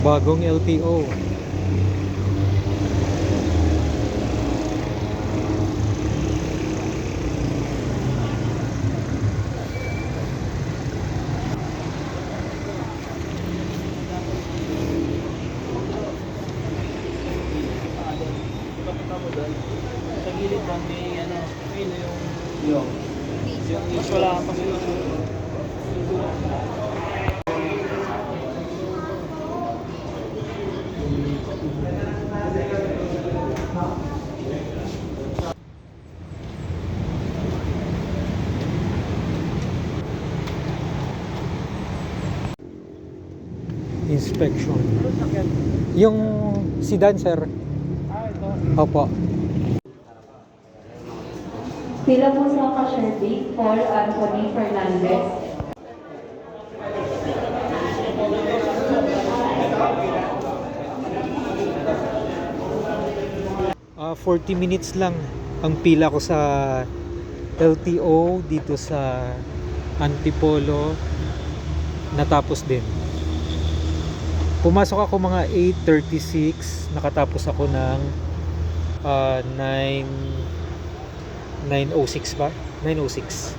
Bagong LTO. Sa gilid ba may ano, may yung yung yung mas wala kang pasusunod. Inspection. Yung sedan, sir. Ah, ito. Opo. Sila po sa cashier Big Paul Anthony Fernandez. Ah, 40 minutes lang ang pila ko sa LTO dito sa Antipolo. Natapos din. Pumasok ako mga 8.36. Nakatapos ako ng ah, 9 9.06 ba? 9.06.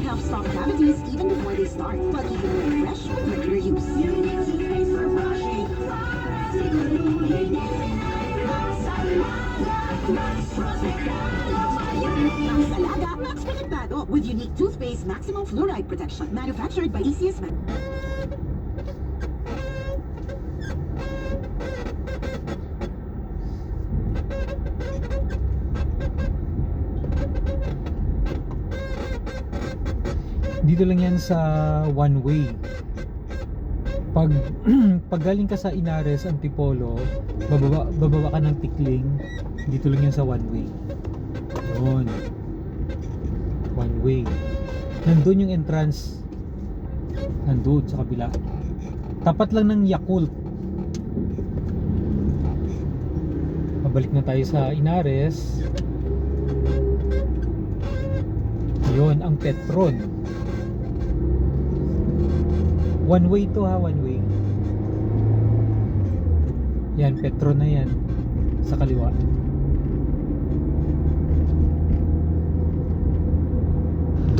help stop cavities even before they start, but with unique toothpaste maximum fluoride protection manufactured by ECS Man. Dito lang yan sa one way. Pag pag galing ka sa Inares, Antipolo, bababa, bababa ka ng Tikling, dito lang yan sa one way. Yun. One way. Nandun yung entrance. Nandun sa kabila. Tapat lang ng Yakult. Pabalik na tayo sa Inares. Yun, ang Petron. One way to ha, one way. Yan, Petron na yan. Sa kaliwa.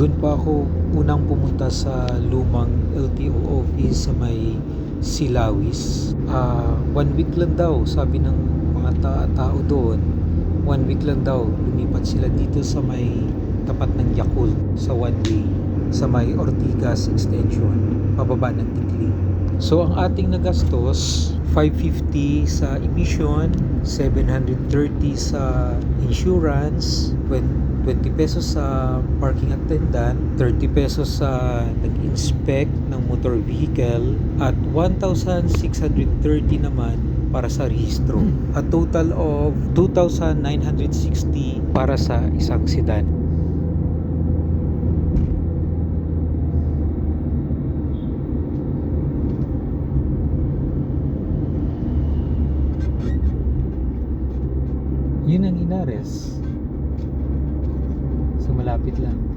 Doon pa ako unang pumunta sa lumang LTO office sa may Silawis. Ah, one week lang daw, sabi ng mga ta- tao doon. One week lang daw, lumipat sila dito sa may tapat ng Yakult sa one way sa may Ortigas extension pababa ng Tikling. So ang ating nagastos 550 sa emission, 730 sa insurance, 20 20 pesos sa parking attendant, 30 pesos sa nag-inspect ng motor vehicle, at 1,630 naman para sa rehistro. A total of 2,960 para sa isang sedan. Yun ang Inares. So malapit lang.